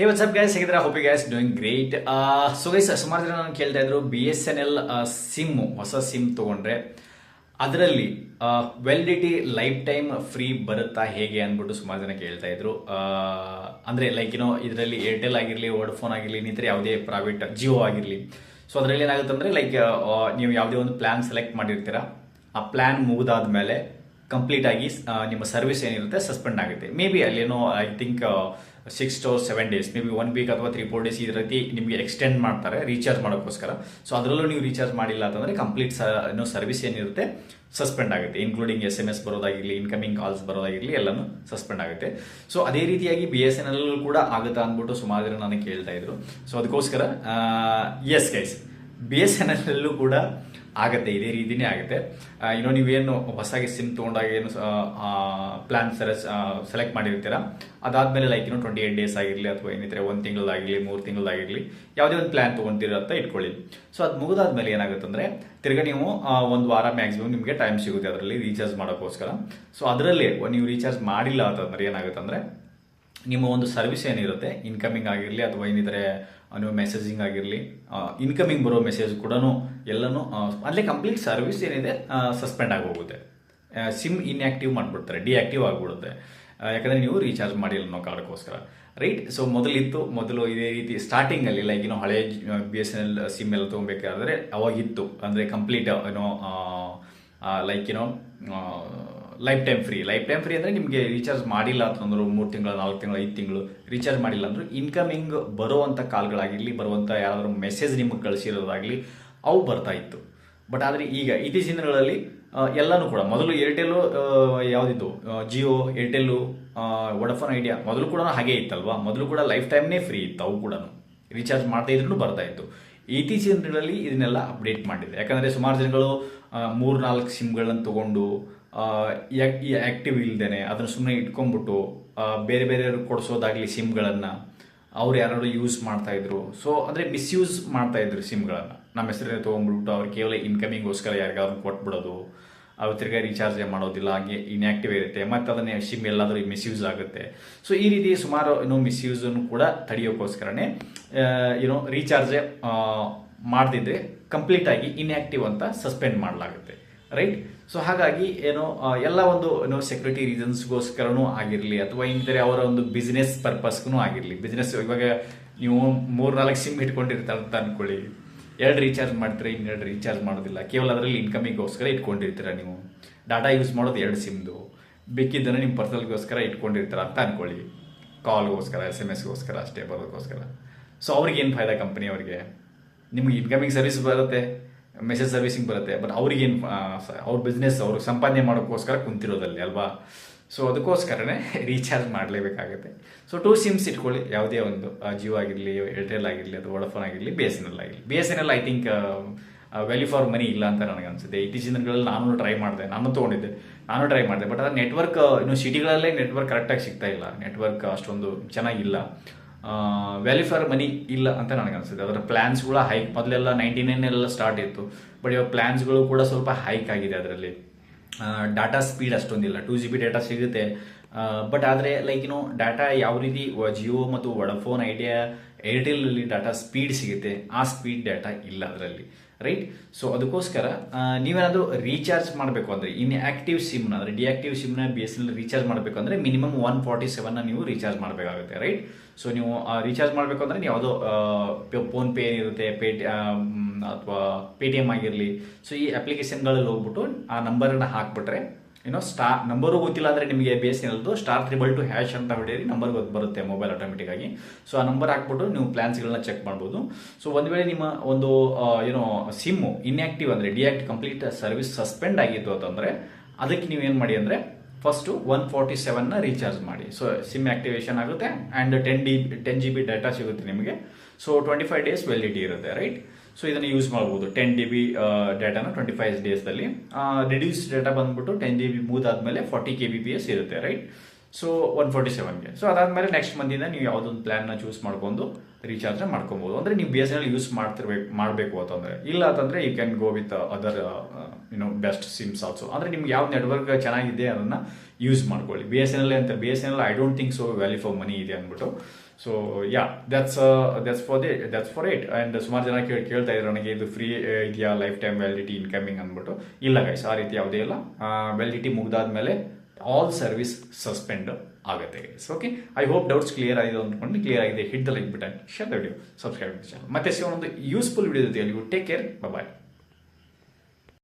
Hey what's up guys ಹೇಗಿದ್ರೆ hope you guys doing great so guys ಸುಮಾರು ಜನ ನಾನು ಕೇಳ್ತಾ ಇದ್ರು. B S N L SIM ಹೊಸ ಸಿಮ್ ತೊಗೊಂಡ್ರೆ. ಅದರಲ್ಲಿ ವ್ಯಾಲಿಡಿಟಿ ಲೈಫ್ ಟೈಮ್ ಫ್ರೀ ಬರುತ್ತಾ ಹೇಗೆ ಅಂದ್ಬಿಟ್ಟು ಸುಮಾರು ಜನ ಕೇಳ್ತಾ ಇದ್ರು. ಅಂದರೆ ಅಂದ್ರೆ ಲೈಕ್ ಏನೋ ಇದರಲ್ಲಿ ಏರ್ಟೆಲ್ ಆಗಿರಲಿ ವೋಡಫೋನ್ ಆಗಿರಲಿ ಇನ್ನಿತರ ಯಾವುದೇ ಪ್ರೈವೇಟ್ ಜಿಯೋ ಆಗಿರಲಿ. ಸೊ ಅದರಲ್ಲಿ ಏನಾಗುತ್ತೆ ಅಂದರೆ ಲೈಕ್ ನೀವು ಯಾವುದೇ ಒಂದು ಪ್ಲ್ಯಾನ್ ಸೆಲೆಕ್ಟ್ ಮಾಡಿರ್ತೀರ. ಆ ಪ್ಲ್ಯಾನ್ ಮುಗಿದಾದ ಮೇಲೆ ಕಂಪ್ಲೀಟ್ ಆಗಿ ನಿಮ್ಮ ಸರ್ವಿಸ್ ಏನಿರುತ್ತೆ ಸಸ್ಪೆಂಡ್ ಆಗುತ್ತೆ. ಮೇ ಬಿ ಅಲ್ಲೇನೋ I think six to seven days maybe one week ಅಥವಾ ತ್ರೀ ಫೋರ್ ಡೇಸ್ ಈ ರೀತಿ ನಿಮಗೆ ಎಕ್ಸ್ಟೆಂಡ್ ಮಾಡ್ತಾರೆ ರೀಚಾರ್ಜ್ ಮಾಡೋಕ್ಕೋಸ್ಕರ. ಸೊ ಅದರಲ್ಲೂ ನೀವು ರೀಚಾರ್ಜ್ ಮಾಡಿಲ್ಲ ಅಂತಂದರೆ ಕಂಪ್ಲೀಟ್ ಏನೋ ಸರ್ವಿಸ್ ಏನಿರುತ್ತೆ ಸಸ್ಪೆಂಡ್ ಆಗುತ್ತೆ. ಇನ್ಕ್ಲೂಡಿಂಗ್ ಎಸ್ ಎಂ ಎಸ್ ಬರೋದಾಗಿರಲಿ ಇನ್ಕಮಿಂಗ್ ಕಾಲ್ಸ್ ಬರೋದಾಗಿರಲಿ, ಎಲ್ಲನೂ ಸಸ್ಪೆಂಡ್ ಆಗುತ್ತೆ. ಸೊ ಅದೇ ರೀತಿಯಾಗಿ ಬಿ ಎಸ್ ಎನ್ ಎಲ್ ಕೂಡ ಆಗುತ್ತಾ ಅಂದ್ಬಿಟ್ಟು ಸುಮಾರು ಜನ ನನಗೆ ಕೇಳ್ತಾ ಇದ್ರು. ಸೊ ಅದಕ್ಕೋಸ್ಕರ yes guys B S N L ಕೂಡ ಆಗತ್ತೆ, ಇದೇ ರೀತಿನೇ ಆಗುತ್ತೆ. ಇನ್ನೂ ನೀವೇನು ಹೊಸಾಗಿ ಸಿಮ್ ತೊಗೊಂಡಾಗ ಏನು ಪ್ಲ್ಯಾನ್ ಸರ ಸೆಲೆಕ್ಟ್ ಮಾಡಿರ್ತೀರ? ಅದಾದಮೇಲೆ ಲೈಕ್ ಏನು ಟ್ವೆಂಟಿ ಏಟ್ ಡೇಸ್ ಆಗಿರಲಿ ಅಥವಾ ಏನಿದ್ರೆ ಒಂದು ತಿಂಗಳಾಗಿರಲಿ ಮೂರು ತಿಂಗಳಾಗಿರಲಿ ಯಾವುದೇ ಒಂದು ಪ್ಲ್ಯಾನ್ ತೊಗೊಂತೀರ ಅಂತ ಇಟ್ಕೊಳ್ಳಿ. ಸೊ ಅದು ಮುಗಿದಾದ್ಮೇಲೆ ಏನಾಗುತ್ತೆ ಅಂದರೆ ತಿರ್ಗಾ ನೀವು ಒಂದು ವಾರ ಮ್ಯಾಕ್ಸಿಮಮ್ ನಿಮಗೆ ಟೈಮ್ ಸಿಗುತ್ತೆ ಅದರಲ್ಲಿ ರೀಚಾರ್ಜ್ ಮಾಡೋಕ್ಕೋಸ್ಕರ. ಸೊ ಅದರಲ್ಲಿ, ನೀವು ರೀಚಾರ್ಜ್ ಮಾಡಿಲ್ಲ ಅಂತಂದ್ರೆ ಏನಾಗುತ್ತೆ ಅಂದರೆ ನಿಮ್ಮ ಒಂದು ಸರ್ವಿಸ್ ಏನಿರುತ್ತೆ ಇನ್ಕಮಿಂಗ್ ಆಗಿರಲಿ ಅಥವಾ ಏನಿದ್ರೆ ನೀವು ಮೆಸೇಜಿಂಗ್ ಆಗಿರಲಿ ಇನ್ಕಮಿಂಗ್ ಬರೋ ಮೆಸೇಜ್ ಕೂಡ ಎಲ್ಲನೂ ಅಲ್ಲೇ ಕಂಪ್ಲೀಟ್ ಸರ್ವಿಸ್ ಏನಿದೆ ಸಸ್ಪೆಂಡ್ ಆಗಿ ಹೋಗುತ್ತೆ ಸಿಮ್ ಇನ್ಆಕ್ಟಿವ್ ಮಾಡಿಬಿಡ್ತಾರೆ ಡಿಆಕ್ಟಿವ್ ಆಗಿಬಿಡುತ್ತೆ. ಯಾಕಂದ್ರೆ ನೀವು ರೀಚಾರ್ಜ್ ಮಾಡಿಲ್ಲ ಅನ್ನೋ ಕಾರಣಕ್ಕೋಸ್ಕರ. ರೈಟ್ ಸೊ ಮೊದಲಿತ್ತು, ಮೊದಲು ಇದೇ ರೀತಿ ಸ್ಟಾರ್ಟಿಂಗಲ್ಲಿ ಲೈಕ್ ಏನೋ ಹಳೆ B S N L SIM ಎಲ್ಲ ತೊಗೊಬೇಕಾದ್ರೆ ಅವಾಗಿತ್ತು. ಅಂದರೆ ಕಂಪ್ಲೀಟ್ ಏನೋ ಲೈಕ್ ಏನೋ lifetime free lifetime free ಅಂದರೆ ನಿಮಗೆ ರೀಚಾರ್ಜ್ ಮಾಡಿಲ್ಲ ಅಂತಂದ್ರು ಮೂರು ತಿಂಗಳು, ನಾಲ್ಕು ತಿಂಗಳು, ಐದು ತಿಂಗಳು ರೀಚಾರ್ಜ್ ಮಾಡಿಲ್ಲ ಅಂದ್ರೆ ಇನ್ಕಮಿಂಗ್ ಬರುವಂಥ ಕಾಲ್ಗಳಾಗಿರಲಿ ಬರುವಂಥ ಯಾರಾದರೂ ಮೆಸೇಜ್ ನಿಮಗೆ ಕಳಿಸಿರೋದಾಗಲಿ, ಅವು ಬರ್ತಾ ಇತ್ತು. ಬಟ್ ಆದರೆ ಈಗ ಇತ್ತೀಚಿನ ದಿನಗಳಲ್ಲಿ ಎಲ್ಲನೂ ಕೂಡ ಮೊದಲು ಏರ್ಟೆಲ್ಲು ಯಾವುದಿತ್ತು? ಜಿಯೋ ಏರ್ಟೆಲ್ಲು ವಡಫೋನ್ ಐಡಿಯಾ ಮೊದಲು ಕೂಡ ಹಾಗೆ ಇತ್ತಲ್ವಾ? ಮೊದಲು ಕೂಡ ಲೈಫ್ ಟೈಮ್ನೇ ಫ್ರೀ ಇತ್ತು ಅವು ಕೂಡ ರೀಚಾರ್ಜ್ ಮಾಡ್ತಾ ಇದ್ರೂ ಬರ್ತಾ ಇತ್ತು. ಇತ್ತೀಚಿನ ದಿನಗಳಲ್ಲಿ ಇದನ್ನೆಲ್ಲ ಅಪ್ಡೇಟ್ ಮಾಡಿದೆ. ಯಾಕಂದರೆ ಸುಮಾರು ಜನಗಳು ಮೂರು ನಾಲ್ಕು ಸಿಮ್ಗಳನ್ನು ತಗೊಂಡು ಆ್ಯಕ್ಟಿವ್ ಇಲ್ಲದೇ ಅದನ್ನು ಸುಮ್ಮನೆ ಇಟ್ಕೊಂಡ್ಬಿಟ್ಟು ಬೇರೆ ಬೇರೆಯವ್ರಿಗೆ ಕೊಡಿಸೋದಾಗಲಿ ಸಿಮ್ಗಳನ್ನು ಅವ್ರು ಯಾರು ಯೂಸ್ ಮಾಡ್ತಾಯಿದ್ರು ಸೊ ಅಂದರೆ ಮಿಸ್ಯೂಸ್ ಮಾಡ್ತಾಯಿದ್ರು ಸಿಮ್ಗಳನ್ನು. ನಮ್ಮ ಹೆಸರೇ ತೊಗೊಂಡ್ಬಿಟ್ಟು ಅವ್ರು ಕೇವಲ ಇನ್ಕಮಿಂಗೋಸ್ಕರ ಯಾರಿಗಾದ್ರು ಕೊಟ್ಬಿಡೋದು, ಅವ್ರು ತಿರ್ಗಾ ರೀಚಾರ್ಜ್ ಮಾಡೋದಿಲ್ಲ, ಹಾಗೆ ಇನ್ಆಕ್ಟಿವ್ ಇರುತ್ತೆ, ಮತ್ತು ಅದನ್ನೇ ಸಿಮ್ ಎಲ್ಲಾದರೂ ಮಿಸ್ಯೂಸ್ ಆಗುತ್ತೆ. ಸೊ ಈ ರೀತಿ ಸುಮಾರು ಏನೋ ಮಿಸ್ಯೂಸನ್ನು ಕೂಡ ತಡೆಯೋಕ್ಕೋಸ್ಕರನೇ ಏನೋ ರೀಚಾರ್ಜ್ ಮಾಡದಿದ್ದರೆ ಕಂಪ್ಲೀಟಾಗಿ ಇನ್ಆಕ್ಟಿವ್ ಅಂತ ಸಸ್ಪೆಂಡ್ ಮಾಡಲಾಗುತ್ತೆ. ರೈಟ್ ಸೊ ಹಾಗಾಗಿ ಏನೋ ಎಲ್ಲ ಒಂದು, ಏನೋ ಸೆಕ್ಯೂರಿಟಿ ರೀಸನ್ಸ್ಗೋಸ್ಕರನೂ ಆಗಿರಲಿ, ಅಥವಾ ಇನ್ನಿತರೆ ಅವರ ಒಂದು ಬಿಸ್ನೆಸ್ ಪರ್ಪಸ್ಗೂ ಆಗಿರಲಿ. ಬಿಸ್ನೆಸ್ ಇವಾಗ ನೀವು ಮೂರು ನಾಲ್ಕು ಸಿಮ್ ಇಟ್ಕೊಂಡಿರ್ತಾರೆ ಅಂತ ಅನ್ಕೊಳ್ಳಿ. ಎರಡು ರೀಚಾರ್ಜ್ ಮಾಡ್ತೀರಿ, ಇನ್ನೆರಡು ರೀಚಾರ್ಜ್ ಮಾಡೋದಿಲ್ಲ. ಕೇವಲ ಅದರಲ್ಲಿ ಇನ್ಕಮಿಗೋಸ್ಕರ ಇಟ್ಕೊಂಡಿರ್ತೀರ ನೀವು. ಡಾಟಾ ಯೂಸ್ ಮಾಡೋದು ಎರಡು ಸಿಮ್ದು ಬೇಕಿದ್ದನ್ನು ನಿಮ್ಮ ಪರ್ಸನಲ್ಗೋಸ್ಕರ ಇಟ್ಕೊಂಡಿರ್ತಾರೆ ಅಂತ ಅನ್ಕೊಳ್ಳಿ. ಕಾಲ್ಗೋಸ್ಕರ ಎಸ್ ಎಂ ಎಸ್ಗೋಸ್ಕರ ಅಷ್ಟೇ, ಬರೋದಕ್ಕೋಸ್ಕರ. ಸೊ ಅವ್ರಿಗೆ ಏನು ಫಾಯ್ದಾ ಕಂಪನಿ ಅವರಿಗೆ? ನಿಮ್ಗೆ ಇನ್ಕಮಿಂಗ್ ಸರ್ವಿಸ್ ಬರುತ್ತೆ. ಮೆಸೇಜ್ ಸರ್ವಿಸಿಂಗ್ ಬರುತ್ತೆ. ಬಟ್ ಅವ್ರಿಗೇನು ಅವ್ರ ಬಿಸ್ನೆಸ್ ಅವ್ರಿಗೆ ಸಂಪಾದನೆ ಮಾಡೋಕ್ಕೋಸ್ಕರ ಕುಂತಿರೋದಲ್ಲಿ ಅಲ್ವಾ? ಸೊ ಅದಕ್ಕೋಸ್ಕರನೇ ರೀಚಾರ್ಜ್ ಮಾಡಲೇಬೇಕಾಗುತ್ತೆ. ಸೊ ಟೂ ಸಿಮ್ಸ್ ಇಟ್ಕೊಳ್ಳಿ. ಯಾವುದೇ ಒಂದು ಜಿಯೋ ಆಗಿರಲಿ ಏರ್ಟೆಲ್ ಆಗಿರಲಿ, ಅಥವಾ ವೋಡಫೋನ್ ಆಗಿರಲಿ ಬಿ ಎಸ್ ಎನ್ ಎಲ್ ಆಗಿರಲಿ. B S N L I think value for money ಇಲ್ಲ ಅಂತ ನನಗೆ ಅನಿಸುತ್ತೆ. ಇತ್ತೀಚಿನ ದಿನಗಳಲ್ಲಿ ನಾನು ಟ್ರೈ ಮಾಡಿದೆ. ನಾನು ತೊಗೊಂಡಿದ್ದೆ. ನಾನು ಟ್ರೈ ಮಾಡಿದೆ. ಬಟ್ ಅದರ ನೆಟ್ವರ್ಕ್ ಇನ್ನು ಸಿಟಿಗಳಲ್ಲೇ ನೆಟ್ವರ್ಕ್ ಕರೆಕ್ಟಾಗಿ ಸಿಗ್ತಾ ಇಲ್ಲ. ನೆಟ್ವರ್ಕ್ ಅಷ್ಟೊಂದು ಚೆನ್ನಾಗಿಲ್ಲ. ವ್ಯಾಲ್ಯೂ ಫಾರ್ ಮನಿ ಇಲ್ಲ ಅಂತ ನನಗೆ ಅನಿಸುತ್ತೆ. ಅದರ ಪ್ಲ್ಯಾನ್ಸ್ಗಳ ಹೈಕ್ ಮೊದಲೆಲ್ಲ ನೈಂಟಿ ನೈನ್ ಎಲ್ಲ ಸ್ಟಾರ್ಟ್ ಇತ್ತು. ಬಟ್ ಇವಾಗ ಪ್ಲ್ಯಾನ್ಸ್ಗಳು ಕೂಡ ಸ್ವಲ್ಪ ಹೈಕ್ ಆಗಿದೆ ಅದರಲ್ಲಿ. ಡಾಟಾ ಸ್ಪೀಡ್ ಅಷ್ಟೊಂದಿಲ್ಲ. ಟೂ ಜಿ ಬಿ ಡೇಟಾ ಸಿಗುತ್ತೆ. ಬಟ್ ಆದರೆ ಲೈಕ್ ಏನು ಡಾಟಾ ಯಾವ ರೀತಿ ಜಿಯೋ ಮತ್ತು ವಡಫೋನ್ ಐಡಿಯಾ ಏರ್ಟೆಲಲ್ಲಿ ಡಾಟಾ ಸ್ಪೀಡ್ ಸಿಗುತ್ತೆ. ಆ ಸ್ಪೀಡ್ ಡಾಟಾ ಇಲ್ಲ ಅದರಲ್ಲಿ. ರೈಟ್ ಸೊ ಅದಕ್ಕೋಸ್ಕರ ನೀವೇನಾದರೂ ರೀಚಾರ್ಜ್ ಮಾಡಬೇಕು ಅಂದರೆ ಇನ್ ಆಕ್ಟಿವ್ ಸಿಮ್ನ ಅಂದರೆ ಡಿಆಕ್ಟಿವ್ ಸಿಮ್ನ ಬಿ ಎಸ್ ಎಲ್ ರೀಚಾರ್ಜ್ ಮಾಡಬೇಕು ಅಂದರೆ ಮಿನಿಮಮ್ ಒನ್ ಫಾರ್ಟಿ ಸೆವೆನ್ನ ನೀವು ರೀಚಾರ್ಜ್ ಮಾಡಬೇಕಾಗುತ್ತೆ. ರೈಟ್ ಸೊ ನೀವು ರೀಚಾರ್ಜ್ ಮಾಡಬೇಕು ಅಂದರೆ ನೀವು ಯಾವುದೋ ಫೋನ್ ಪೇ ಏನಿರುತ್ತೆ ಪೇ ಅಥವಾ ಪೇ ಟಿ ಎಂ ಆಗಿರಲಿ. ಸೊ ಈ ಅಪ್ಲಿಕೇಶನ್ಗಳಲ್ಲಿ ಹೋಗ್ಬಿಟ್ಟು ಆ ನಂಬರನ್ನು ಹಾಕ್ಬಿಟ್ರೆ ಏನೋ ಸ್ಟಾ ನಂಬರು ಗೊತ್ತಿಲ್ಲ ಅಂದರೆ ನಿಮಗೆ ಬಿ ಎಸ್ ಎನ್ಎಲ್ದು ಸ್ಟಾರ್ ತ್ರಿಬಲ್ ಟು ಹ್ಯಾಶ್ ಅಂತ ಹೊಡೆಯಿರಿ ನಂಬರ್ ಗೊತ್ತು ಬರುತ್ತೆ ಮೊಬೈಲ್ ಆಟೋಮೆಟಿಕ್ ಆಗಿ. ಸೊ ಆ ನಂಬರ್ ಹಾಕ್ಬಿಟ್ಟು ನೀವು ಪ್ಲ್ಯಾನ್ಸ್ಗಳನ್ನ ಚೆಕ್ ಮಾಡ್ಬೋದು. ಸೊ ಒಂದು ವೇಳೆ ನಿಮ್ಮ ಒಂದು ಏನೋ ಸಿಮ್ಮು ಇನ್ಆಕ್ಟಿವ್ ಅಂದರೆ ಡಿಆಕ್ಟ್ ಕಂಪ್ಲೀಟ್ ಸರ್ವಿಸ್ ಸಸ್ಪೆಂಡ್ ಆಗಿತ್ತು ಅಂತಂದರೆ, ಅದಕ್ಕೆ ನೀವು ಏನು ಮಾಡಿ ಅಂದರೆ ಫಸ್ಟು ಒನ್ ಫಾರ್ಟಿ ಸೆವೆನ್ನ ರೀಚಾರ್ಜ್ ಮಾಡಿ. ಸೊ ಸಿಮ್ ಆಕ್ಟಿವೇಶನ್ ಆಗುತ್ತೆ and ten D ten G B data ಸಿಗುತ್ತೆ ನಿಮಗೆ. So twenty five days validity ಇರುತ್ತೆ ರೈಟ್ ಸೊ ಇದನ್ನು ಯೂಸ್ ಮಾಡ್ಬೋದು. ಟೆನ್ ಡಿ ಬಿ ಡೇಟಾನ ಟ್ವೆಂಟಿ ಫೈವ್ ಡೇಸ್ದಲ್ಲಿ ರಿಡ್ಯೂಸ್ ಡೇಟಾ ಬಂದ್ಬಿಟ್ಟು ten G B ಮೂದಾದ್ಮೇಲೆ forty K B P S ಇರುತ್ತೆ ರೈಟ್ ಸೊ ಒನ್ ಫೋರ್ಟಿ ಸೆವೆನ್ಗೆ ಸೊ ಅದಾದಮೇಲೆ ನೆಕ್ಸ್ಟ್ ಮಂದಿಂದ ನೀವು ಯಾವುದೊಂದು ಪ್ಲ್ಯಾನ್ನ ಚೂಸ್ ಮಾಡ್ಕೊಂಡು ರೀಚಾರ್ಜ್ನ ಮಾಡ್ಕೊಬೋದು. ಅಂದರೆ ನೀವು B S N L use ಮಾಡ್ತಿರ್ಬೇಕು ಮಾಡಬೇಕು ಅಂತಂದರೆ. ಇಲ್ಲ ಅಂತಂದರೆ you can go with other you know best SIMs also ಅಂದರೆ ನಿಮ್ಗೆ ಯಾವ ನೆಟ್ವರ್ಕ್ ಚೆನ್ನಾಗಿದೆ ಅದನ್ನು ಯೂಸ್ ಮಾಡ್ಕೊಳ್ಳಿ. ಬಿ ಎಸ್ ಎನ್ ಎಲ್ ಅಂತ B S N L I don't think so value for money ಇದೆ ಅಂದ್ಬಿಟ್ಟು. So yeah that's that's for the that's for it and ಸುಮಾರು ಜನ ಕೇಳಿ, ಕೇಳ್ತಾ ಇದ್ರು ನನಗೆ, ಇದು ಫ್ರೀ ಇದೆಯಾ? ಲೈಫ್ ಟೈಮ್ ವ್ಯಾಲಿಡಿಟಿ ಇನ್ಕಮಿಂಗ್ ಅಂದ್ಬಿಟ್ಟು. ಇಲ್ಲ ಗೈಸ್ ಆ ರೀತಿ ಯಾವುದೇ ಇಲ್ಲ. ವ್ಯಾಲಿಡಿಟಿ ಮುಗ್ದಾದ್ಮೇಲೆ ಆಲ್ ಸರ್ವಿಸ್ ಸಸ್ಪೆಂಡ್ ಆಗುತ್ತೆ okay I hope doubts clear ಆಗಿದೆ ಅಂದ್ಕೊಂಡು ಕ್ಲಿಯರ್ ಆಗಿದೆ hit the like button share the video subscribe channel ಮತ್ತೆ ಸಿಗೋಣ ಒಂದು ಯೂಸ್ಫುಲ್ ವಿಡಿಯೋ ಜೊತೆ ಟೇಕ್ ಕೇರ್ ಬಾಯ್